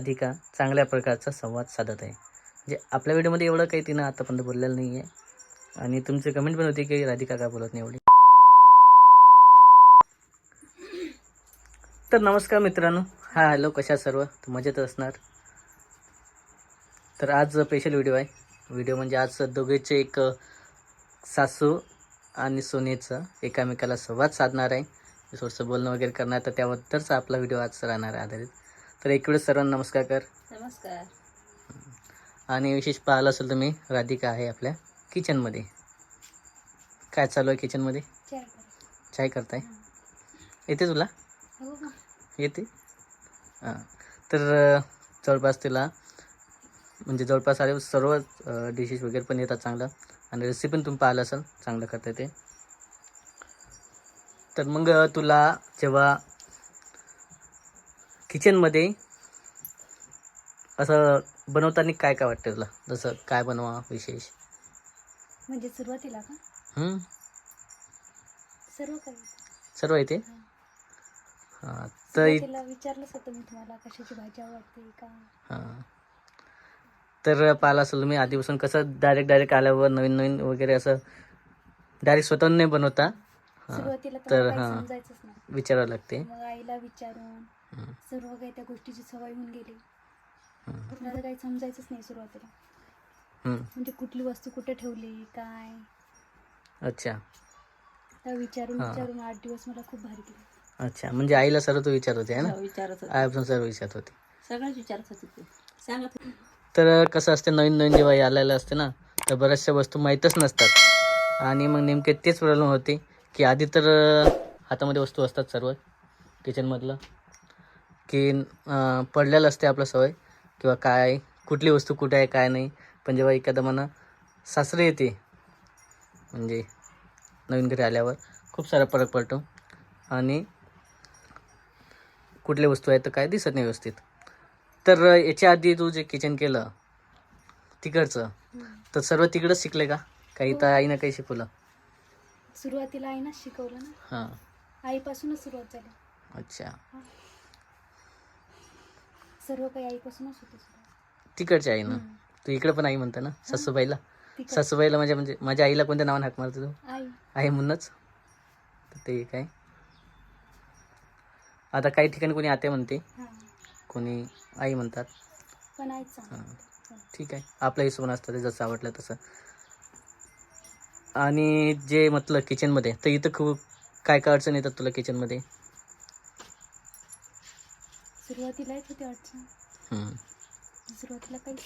राधिका चांगल्या प्रकारचा संवाद साधत आहे. जे आपल्या व्हिडिओमध्ये एवढं काही तिनं आतापर्यंत बोललेलं नाही आहे आणि तुमची कमेंट पण होती की राधिका का बोलत नाही एवढी. तर नमस्कार मित्रांनो. हा हॅलो कशा सर्व? मजेत असणार. तर आज स्पेशल व्हिडिओ आहे. व्हिडिओ म्हणजे आज दोघेचे एक सासू आणि सोनेचं एकामेकाला संवाद साधणार आहे. थोडंसं बोलणं वगैरे करणार तर त्याबद्दलचा आपला व्हिडिओ आज राहणार आहे आधारित. तर एक वेळेस सर्वांना नमस्कार कर. नमस्कार. आणि विशेष पाहिलं असेल मी राधिका आहे आपल्या किचनमध्ये. काय चालू आहे किचनमध्ये? चाय. करताय? येते तुला? हो येते? हां. तर जवळपास तिला म्हणजे जवळपास आले सर्व डिशेस वगैरे पण येतात चांगलं. आणि रेसिपी पण तुम्ही पाहिलं असेल चांगलं करता येते तर मग तुला जेव्हा किचनमध्ये असं बनवताना काय काय वाटतं तुला? जसं काय बनवा विशेष? म्हणजे सुरुवातीला का? हं? सर्व काही. सर्व येते? हां. तर इ- विचारलंच होतं मी तुम्हाला कशाची भाजी आवडते का? हां. तर पाहिलं असेल तुम्ही आधीपासून कसं डायरेक्ट डायरेक्ट आल्यावर नवीन नवीन वगैरे असं डायरेक्ट स्वतःहून नाही बनवता. हां सुरुवातीला तर तर मला काही हां. समजायचंच नाही. विचारावं लागते. मग आईला विचारून सर्व काही त्या गोष्टीची सवय होऊन गेली. मला काही समजायचंच नाही सुरुवातीला. म्हणजे कुठली वस्तू कुठे ठेवली काय? अच्छा. तर विचारून. विचारून आठ दिवस मला खूप भारी गेले अच्छा. म्हणजे आईला सर्व तू विचारत होते है ना? हो, विचारत सर्व विचारत होते. सगळंच विचारत होते सांगत तर कसं असते नवीन नवीन जेव्हा आलेलं असते ना तर बऱ्याचशा वस्तू माहीतच नसतात. आणि मग नेमके तेच प्रॉब्लेम होते की आधी तर हातामध्ये वस्तू असतात सर्व किचनमधलं की पडलेलं असते आपलं सवय किंवा काय कुठली वस्तू कुठे आहे काय नाही. पण जेव्हा एखादं म्हणा सासरे येते म्हणजे नवीन घरी आल्यावर खूप सारा फरक पडतो. आणि कुठल्या वस्तू आहेत तर काय दिसत नाही व्यवस्थित. तर याच्या आधी तू जे किचन केलं तिकडचं तर सर्व तिकडंच शिकले का? काही तर आईनं काही शिकवलं? सुरुवातीला आईनाच शिकवलं ना. हां. आईपासूनच सुरुवात झाली. अच्छा. सर्व काही आईपासूनच होते तिकडच्या आईनं तू इकडं पण आई म्हणता ना? सासूबाईला? सासूबाईला म्हणजे म्हणजे माझ्या आईला कोणत्या नावाने हाक मारतो तू? आई. आहे म्हणूनच? ते काय आता काही ठिकाणी कोणी आते म्हणते हा. कोणी आई म्हणतात. पण सांगते. ठीक आहे. आपल्या हिशोबाने असतं ते जसं आवडलं तसं. आणि जे म्हटलं किचनमध्ये तर इथं खूप काय काय अडचण येतात तुला किचनमध्ये सुरुवातीला येत होती अडचण. सुरुवातीला काही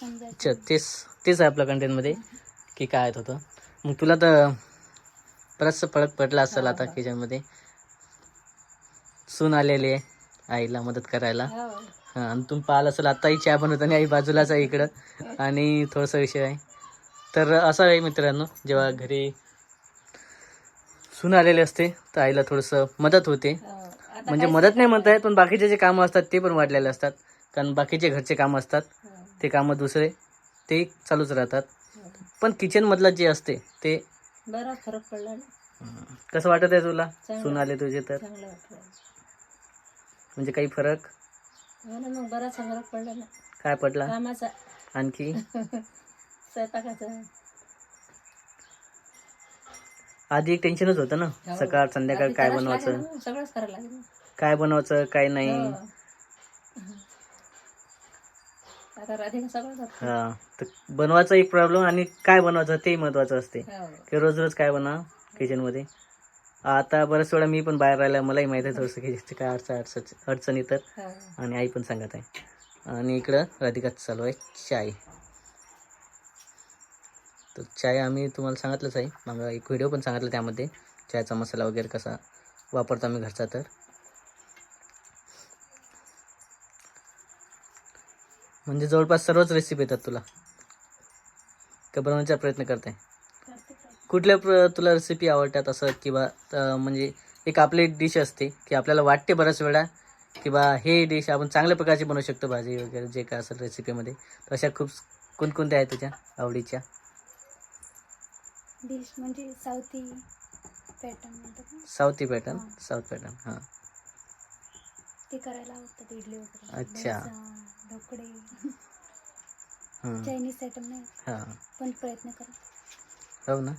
समजायचं तेच तेच आहे आपल्या कंटेंटमध्ये की काय येत होतं. मग तुला तर बराचसा फरक पडला असेल आता किचनमध्ये सून आलेली आहे आईला मदत करायला. हो. हां आणि तुम्ही पाहिलं असेल आत्ताही चहा बनवत आणि आई बाजूलाच आहे इकडं. आणि थोडासा विषय आहे. तर असं आहे मित्रांनो जेव्हा घरी सून आलेले असते तर आईला थोडंसं मदत होते. म्हणजे मदत नाही म्हणता येत पण बाकीचे जे कामं असतात ते पण वाढलेले असतात. कारण बाकीचे घरचे कामं असतात ते कामं दुसरे ते चालूच राहतात. पण किचनमधलं जे असते ते बरा फरक पडला कसं वाटत आहे तुला. सून आले तुझे तर. म्हणजे काही फरक? हो मग बराचसा फरक पडला ना. काय पडला? कामाचा. आणखी? स्वयंपाकाचा. आधी एक टेन्शनच होतं ना हो. सकाळ संध्याकाळ काय बनवायचं ना, सगळंच करायला लागेल. काय बनवायचं काय नाही हो. आता राधिका सगळं करते. हा तर बनवायचा एक प्रॉब्लेम आणि काय बनवायचं ते महत्वाचं असते हो. की रोज रोज काय बनवा किचनमध्ये आता बऱ्याच वेळा मी पण बाहेर राहिला मलाही माहिती आहे थोडंसं किचनची काय अडचण अडचण अडचण हो. आणि आई पण सांगत आहे आणि इकडं राधिकाच चालू आहे चाय तर चाय आम्ही तुम्हाला सांगितलंच आहे. मग एक व्हिडिओ पण सांगितला त्यामध्ये. चायचा मसाला वगैरे कसा वापरतो आम्ही घरचा तर. म्हणजे जवळपास सर्वच रेसिपी येतात तुला. का बनवण्याचा प्रयत्न करते कुठल्या प्र तुला रेसिपी आवडतात असं? किंवा म्हणजे एक आपली डिश असते की आपल्याला वाटते बऱ्याच वेळा की बा हे डिश आपण चांगल्या प्रकारची बनवू शकतो भाजी वगैरे जे काय असेल रेसिपीमध्ये तर अशा खूप कोणकोणत्या आहेत तुझ्या आवडीच्या? डिश म्हणजे साऊथी पॅटर्न म्हणतात ना? साऊथी पॅटर्न हां. साऊथ पॅटर्न हां. ते करायला आवडतात इडली वगैरे. अच्छा. डोसा, ढोकळे. हं. चायनीज आयटम नाही. हां. पण प्रयत्न करा. हो ना.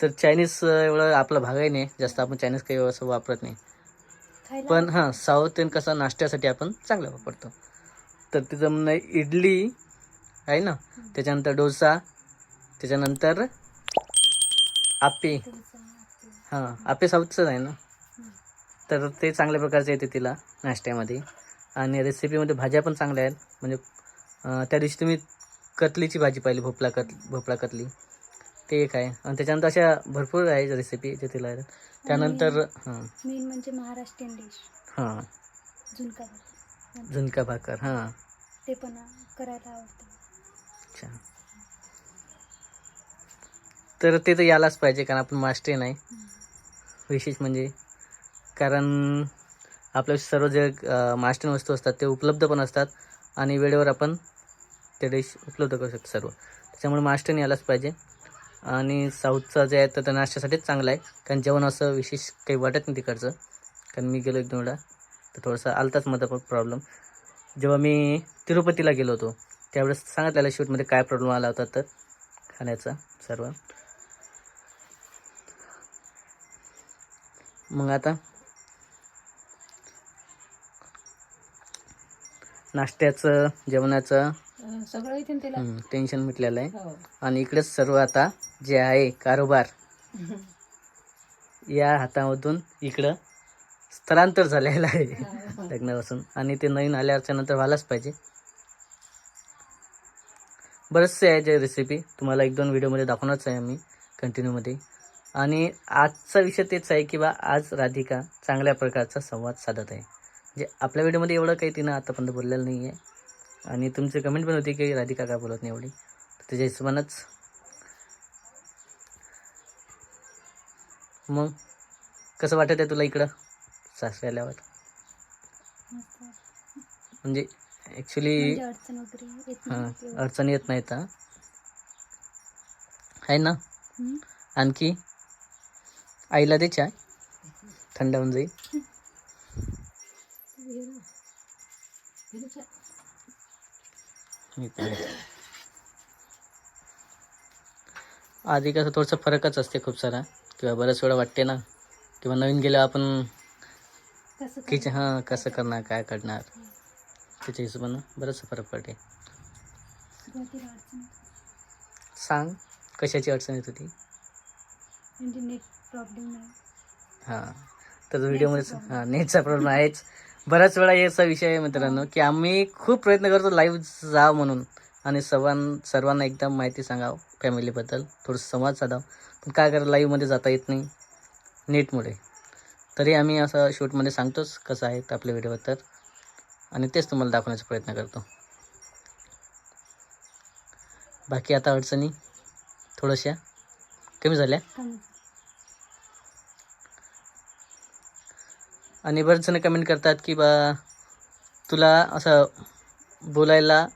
तर चायनीज एवढं आपला भाग आहे नाही. जास्त आपण चायनीज काही असं वापरत नाही. खायला पण हां साऊथ इंडियन कसं नाश्त्यासाठी आपण चांगलं वापरतो. तर तिथं म्हणणं इडली आहे ना? त्याच्यानंतर डोसा त्याच्यानंतर आप्पे. हां आप्पे साऊथचंच आहे ना. तर ते चांगल्या प्रकारचे येते तिला नाश्त्यामध्ये. आणि रेसिपीमध्ये भाज्या पण चांगल्या आहेत. म्हणजे त्या दिवशी तुम्ही कतलीची भाजी पाहिली भोपळा कत भोपळा कतली. ते एक आहे. आणि त्याच्यानंतर अशा भरपूर आहे रेसिपी जे तिला. आहेत त्यानंतर हां. मेन म्हणजे महाराष्ट्रीयन डिश. हां. झुणका भाकर. झुणका भाकर हां. ते पण करायला आवडतं. अच्छा. तर ते तर यायलाच पाहिजे कारण आपण मास्टरी नाही. विशेष म्हणजे कारण आपल्या सर्व जे मास्टरी वस्तू असतात ते उपलब्ध पण असतात आणि वेळेवर आपण ते डिश उपलब्ध करू शकतो सर्व. त्याच्यामुळे मास्टरने यायलाच पाहिजे. आणि साऊथचा जे आहे तर त्या नाश्त्यासाठीच चांगलं आहे कारण जेवण असं विशेष काही वाटत नाही तिकडचं. कारण मी गेलो एक दोन वेळा तर थोडंसं आलताच माझा प्रॉब्लेम जेव्हा मी तिरुपतीला गेलो होतो त्यावेळेस सांगितलेलं शूटमध्ये काय प्रॉब्लेम आला होता तर? खाण्याचा सर्व. मग आता? नाश्त्याचं जेवणाचं? सगळं इथे टेन्शन मिटलेलं आहे. हो. आणि इकडेच सर्व आता जे आहे कारोबार या हातामधून इकडं स्थलांतर झालेलं आहे लग्नापासून. आणि ते नवीन आल्याच्यानंतर व्हायलाच पाहिजे. बरेचसे आहे जे रेसिपी तुम्हाला एक दोन व्हिडिओमध्ये दाखवणारच आहे आम्ही कंटिन्यूमध्ये आणि आजचा विषय तेच आहे की बा आज राधिका चांगल्या प्रकारचा संवाद साधत आहे. जे आपल्या व्हिडिओमध्ये एवढं काही तिनं आतापर्यंत बोललेलं नाही आहे आणि तुमची कमेंट पण होती की राधिका का बोलत नाही एवढी. त्याच्या हिशोबानंच. मग कसं वाटत आहे तुला इकडं? सासऱ्याल्यावर म्हणजे ॲक्च्युली म्हणजे अडचण वगैरे येत हां नाही. अडचणी येत नाहीत हा आहे ना? आणखी आईला दे चाय थंड होऊन जाईल. मी पण. आधी कसं थोडंसं फरकच असते खूप सारा किंवा बऱ्याच वेळा वाटते ना किंवा नवीन गेलं आपण कसं किचन हां कसं करणार काय करणार त्याच्या हिशोबानं बरंचसं फरक पडते. सांग कशाची अडचण येत होती? म्हणजे हां. तर व्हिडिओमध्ये हां नेटचा प्रॉब्लेम आहेच. बऱ्याच वेळा याचा विषय आहे मित्रांनो की आम्ही खूप प्रयत्न करतो लाईव्ह जा म्हणून. आणि सर्वां सर्वांना एकदम माहिती सांगावं फॅमिलीबद्दल थोडंसं संवाद साधावं. पण काय करा लाईव्हमध्ये जाता येत नाही नेटमुळे. तरी आम्ही असं शूटमध्ये सांगतोच कसं आहे आपल्या व्हिडिओ तर आणि तेच तुम्हाला दाखवण्याचा प्रयत्न करतो. बाकी आता अडचणी थोड्याशा कमी झाल्या. आणि बरेच जण कमेंट करतात की बा तुला असं बोलायला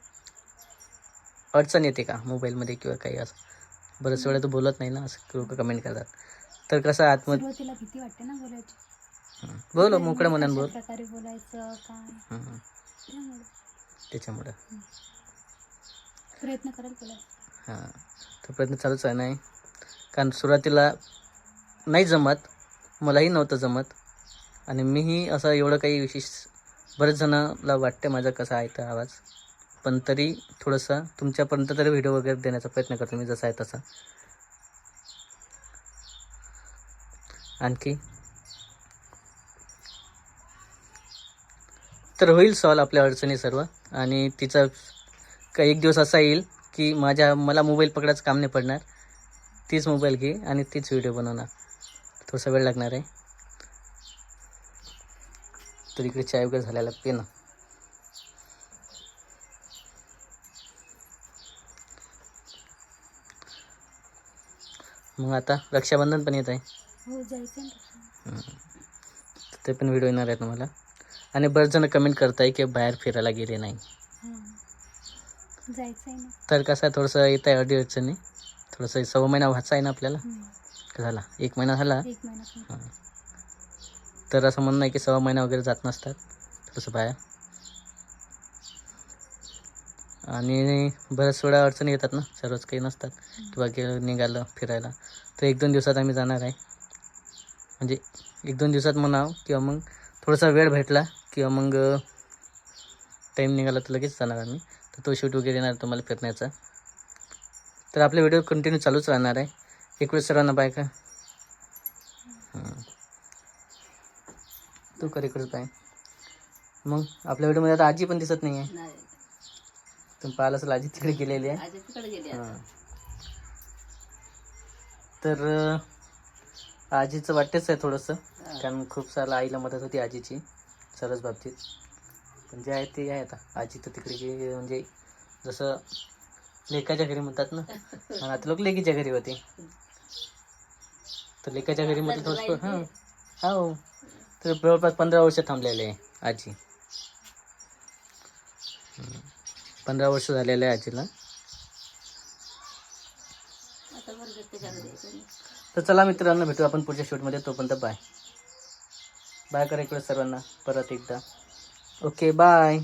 अडचण येते का मोबाईलमध्ये किंवा काही असं? बरेच वेळा तू बोलत नाही ना असं लोक कमेंट करतात. तर कसं सुरुवातीला भीती वाटते ना बोलायची. बोल मोकळं मनानं बोल. कशा प्रकारे बोलायचं काय? हं. त्यामुळे. त्याच्यामुळं. प्रयत्न करेल बोलायचं हां. तर प्रयत्न चालूच आहे नाही. कारण सुरुवातीला नाही जमत. मलाही नव्हतं जमत. आणि मीही असं एवढं काही विशेष बरेच जणांना वाटते माझा कसा आहे तर आवाज. पण तरी थोडंसं तुमच्यापर्यंत तरी व्हिडिओ वगैरे देण्याचा प्रयत्न करतो मी जसा आहे तसा. आणखी? तर होईल सॉल्व आपल्या अडचणी सर्व. आणि तिचा का एक दिवस असा येईल की माझ्या मला मोबाईल पकडायचं काम नाही पडणार. तीच मोबाईल घे आणि तीच व्हिडिओ बनवणार थोडासा वेळ लागणार आहे. तर इकडे चाय वगैरे झालेला ना मग आता रक्षाबंधन पण येत आहे. हो ते पण व्हिडिओ येणार आहे तुम्हाला आणि बरेच जण कमेंट करताय की बाहेर फिरायला गेले नाही. हां. जायचं आहे ना. तर कसं आहे थोडंसं येत आहे अडी अडचणी. थोडंसं सव्वा महिना व्हायचा आहे ना आपल्याला. झाला. एक महिना झाला. एक महिना तर असं म्हणणं आहे की सव्वा महिना वगैरे जात नसतात. थोडंसं बाहेर. आणि बऱ्याच वेळा अडचणी येतात ना. सर्वच काही नसतात. किंवा गे निघालं फिरायला. तर एक दोन दिवसात आम्ही जाणार आहे. म्हणजे एक दोन दिवसात म्हणावं किंवा मग थोडासा वेळ भेटला किंवा मग टाईम निघाला तर लगेच जाणार आम्ही. तर तो शूट वगैरे येणार तुम्हाला फिरण्याचा. तर आपले व्हिडिओ कंटिन्यू चालूच राहणार आहे. एक वेळ सर्वांना बाय का तू कर इकडेच बाय मग आपल्या व्हिडिओमध्ये आता आजी पण दिसत नाही. आहे तुम्ही पाहिलं असेल आजी तिकडे गेलेली आहे. हां तर आजीचं वाटतेच आहे थोडंसं. कारण खूप सारं आईला मदत होती आजीची. सर्वच बाबतीत. पण जे आहे ते आहे आता. आजी तर तिकडे गे म्हणजे जसं लेकाच्या घरी म्हणतात ना आणि आता लोक लेकीच्या घरी होते. तर लेकाच्या घरी म्हटलं थोडंसं हां हो. तर जवळपास पंधरा वर्ष थांबलेले आहे आजी. पंधरा वर्ष झालेले आहे आजीला. तर चला मित्रांनो भेटू आपण पुढच्या शूटमध्ये तोपर्यंत बाय बाय करा इकडे सर्वांना. परत एकदा. Okay bye